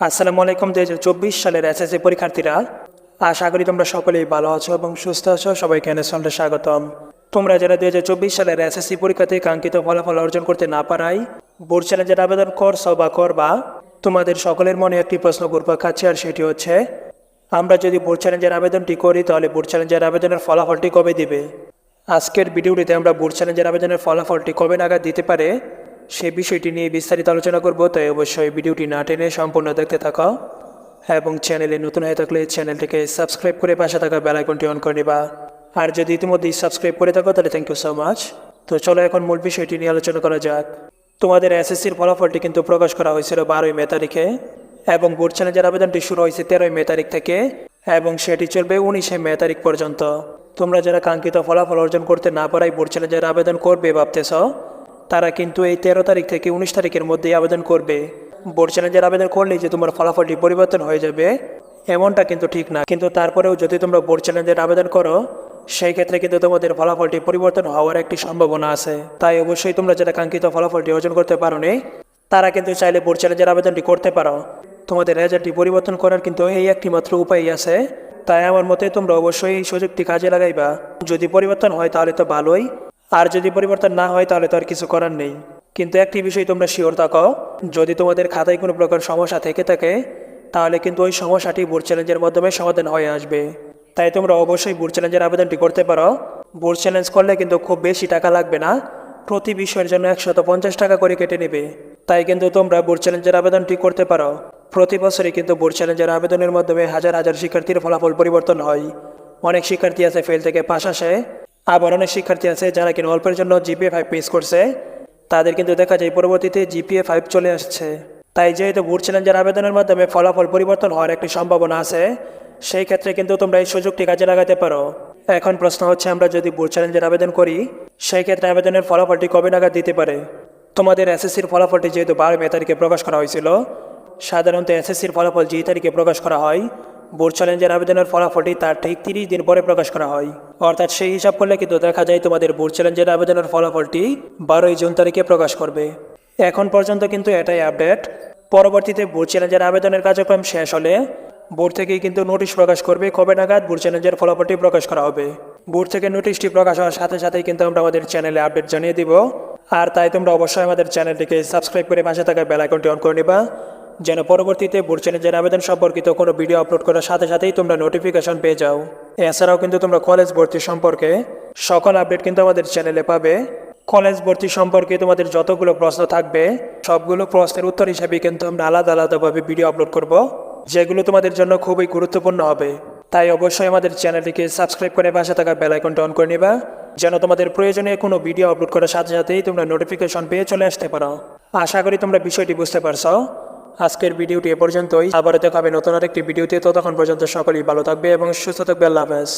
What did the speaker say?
আসসালামু আলাইকুম দু হাজার চব্বিশ সালের এসএসসি পরীক্ষার্থীরা। আশা করি তোমরা সকলেই ভালো আছো এবং সুস্থ আছো। সবাইকে এনএসএমটা স্বাগতম। তোমরা যারা দু হাজার চব্বিশ সালের এসএসসি পরীক্ষাতে কাঙ্ক্ষিত ফলাফল অর্জন করতে না পারাই বোর্ড চ্যালেঞ্জের আবেদন করছ বা করবা। তোমাদের সকলের মনে একটি প্রশ্ন ঘুরপাক খাচ্ছে, আর সেটি হচ্ছে, আমরা যদি বোর্ড চ্যালেঞ্জের আবেদনটি করি, তাহলে বোর্ড চ্যালেঞ্জের আবেদনের ফলাফলটি কবে দিবে? আজকের ভিডিওটিতে আমরা বোর্ড চ্যালেঞ্জের আবেদনের ফলাফলটি কবে নাগাদ দিতে পারে সে বিষয়টি নিয়ে বিস্তারিত আলোচনা করব, তাই অবশ্যই ভিডিওটি না টেনে সম্পূর্ণ দেখতে থাকো। এবং চ্যানেলে নতুন হয়ে থাকলে চ্যানেলটিকে সাবস্ক্রাইব করে পাশে থাকা বেল আইকনটি অন করে নিবা। আর যদি ইতিমধ্যেই সাবস্ক্রাইব করে থাকো, তাহলে থ্যাংক ইউ সো মাচ তো চলো এখন মূল বিষয়টি নিয়ে আলোচনা করা যাক। তোমাদের এসএসসির ফলাফলটি কিন্তু প্রকাশ করা হয়েছিল বারোই মে তারিখে, এবং বোর্ড চ্যালেঞ্জের আবেদনটি শুরু হয়েছে তেরোই মে তারিখ থেকে, এবং সেটি চলবে উনিশে মে তারিখ পর্যন্ত। তোমরা যারা কাঙ্ক্ষিত ফলাফল অর্জন করতে না পারাই বোর্ড চ্যালেঞ্জের আবেদন করবে ভাবতেছ? তারা কিন্তু এই তেরো তারিখ থেকে উনিশ তারিখের মধ্যেই আবেদন করবে। বোর্ড চ্যালেঞ্জের আবেদন করলেই যে তোমার ফলাফলটি পরিবর্তন হয়ে যাবে। এমনটা কিন্তু ঠিক না। কিন্তু তারপরেও যদি তোমরা বোর্ড চ্যালেঞ্জের আবেদন করো, সেই ক্ষেত্রে কিন্তু তোমাদের ফলাফলটি পরিবর্তন হওয়ার একটি সম্ভাবনা আছে। তাই অবশ্যই তোমরা যারা কাঙ্ক্ষিত ফলাফলটি অর্জন করতে পারো তারা কিন্তু চাইলে বোর্ড চ্যালেঞ্জের আবেদনটি করতে পারো। তোমাদের রেজাল্টটি পরিবর্তন করার কিন্তু এই একটি মাত্র উপায় আছে। তাই আমার মতে তোমরা অবশ্যই এই সুযোগটি কাজে লাগাইবা। যদি পরিবর্তন হয় তাহলে তো ভালোই। আর যদি পরিবর্তন না হয়, তাহলে তো আর কিছু করার নেই। কিন্তু একটি বিষয় তোমরা শিওর থাকো, যদি তোমাদের খাতায় কোনো প্রকার সমস্যা থেকে থাকে, তাহলে কিন্তু ওই সমস্যাটি বোর্ড চ্যালেঞ্জের মাধ্যমে সমাধান হয়ে আসবে। তাই তোমরা অবশ্যই বোর্ড চ্যালেঞ্জের আবেদনটি করতে পারো। বোর্ড চ্যালেঞ্জ করলে কিন্তু খুব বেশি টাকা লাগবে না। প্রতি বিষয়ের জন্য একশত পঞ্চাশ টাকা করে কেটে নেবে। তাই কিন্তু তোমরা বোর্ড চ্যালেঞ্জের আবেদনটি করতে পারো। প্রতি বছরই কিন্তু বোর্ড চ্যালেঞ্জের আবেদনের মাধ্যমে হাজার হাজার শিক্ষার্থীর ফলাফল পরিবর্তন হয়। অনেক শিক্ষার্থী আছে ফেল থেকে পাশ আসে। আবার অনেক শিক্ষার্থী আছে যারা কিনা অল্পের জন্য জিপিএ ফাইভ পেস করছে। তাদের কিন্তু দেখা যায় পরবর্তীতে জিপিএ ফাইভ চলে আসছে। তাই যেহেতু বোর্ড চ্যালেঞ্জের আবেদনের মাধ্যমে ফলাফল পরিবর্তন হওয়ার একটি সম্ভাবনা আছে, সেই ক্ষেত্রে কিন্তু তোমরা এই সুযোগটি কাজে লাগাতে পারো। এখন প্রশ্ন হচ্ছে, আমরা যদি বোর্ড চ্যালেঞ্জের আবেদন করি, সেই ক্ষেত্রে আবেদনের ফলাফলটি কবে নাগাদ দিতে পারে? তোমাদের এসএসসির ফলাফলটি যেহেতু বারো মে তারিখে প্রকাশ করা হয়েছিল, সাধারণত এসএসসির ফলাফল যেই তারিখে প্রকাশ করা হয় বোর্ড চ্যালেঞ্জের আবেদনের ফলাফলটি তার ঠিক তিরিশ দিন পরে প্রকাশ করা হয়। অর্থাৎ সেই হিসাব করলে কিন্তু দেখা যায় তোমাদের বোর্ড চ্যালেঞ্জের আবেদনের ফলাফলটি বারোই জুন তারিখে প্রকাশ করবে। এখন পর্যন্ত কিন্তু এটাই আপডেট। পরবর্তীতে বোর্ড চ্যালেঞ্জের আবেদনের কার্যক্রম শেষ হলে বোর্ড থেকেই কিন্তু নোটিশ প্রকাশ করবে কবে নাগাদ বোর্ড চ্যালেঞ্জের ফলাফলটি প্রকাশ করা হবে। বোর্ড থেকে নোটিশটি প্রকাশ হওয়ার সাথে সাথেই কিন্তু আমরা আমাদের চ্যানেলে আপডেট জানিয়ে দিব। আর তাই তোমরা অবশ্যই আমাদের চ্যানেলটিকে সাবস্ক্রাইব করে পাশে থাকা বেল আইকনটি অন করে নিবা। যেন পরবর্তীতে বোর্ড চ্যালেঞ্জের আবেদন সম্পর্কিত কোনো ভিডিও আপলোড করার সাথে সাথেই তোমরা নোটিফিকেশন পেয়ে যাও। এছাড়াও কিন্তু তোমরা কলেজ ভর্তি সম্পর্কে সকল আপডেট কিন্তু আমাদের চ্যানেলে পাবে। কলেজ ভর্তি সম্পর্কে তোমাদের যতগুলো প্রশ্ন থাকবে, সবগুলো প্রশ্নের উত্তর হিসাবে কিন্তু আমরা আলাদা আলাদাভাবে ভিডিও আপলোড করব, যেগুলো তোমাদের জন্য খুবই গুরুত্বপূর্ণ হবে। তাই অবশ্যই আমাদের চ্যানেলটিকে সাবস্ক্রাইব করে পাশে থাকা বেল আইকনটা অন করে নিবা, যেন তোমাদের প্রয়োজনীয় কোনো ভিডিও আপলোড করার সাথে সাথেই তোমরা নোটিফিকেশন পেয়ে চলে আসতে পারো। আশা করি তোমরা বিষয়টি বুঝতে পারছ। আজকের ভিডিওটি এ পর্যন্তই। আবারও দেখা হবে নতুন আরেকটি ভিডিওতে। ততক্ষণ পর্যন্ত সকলেই ভালো থাকবে এবং সুস্থ থাকবে। আল্লাহ হাফেজ।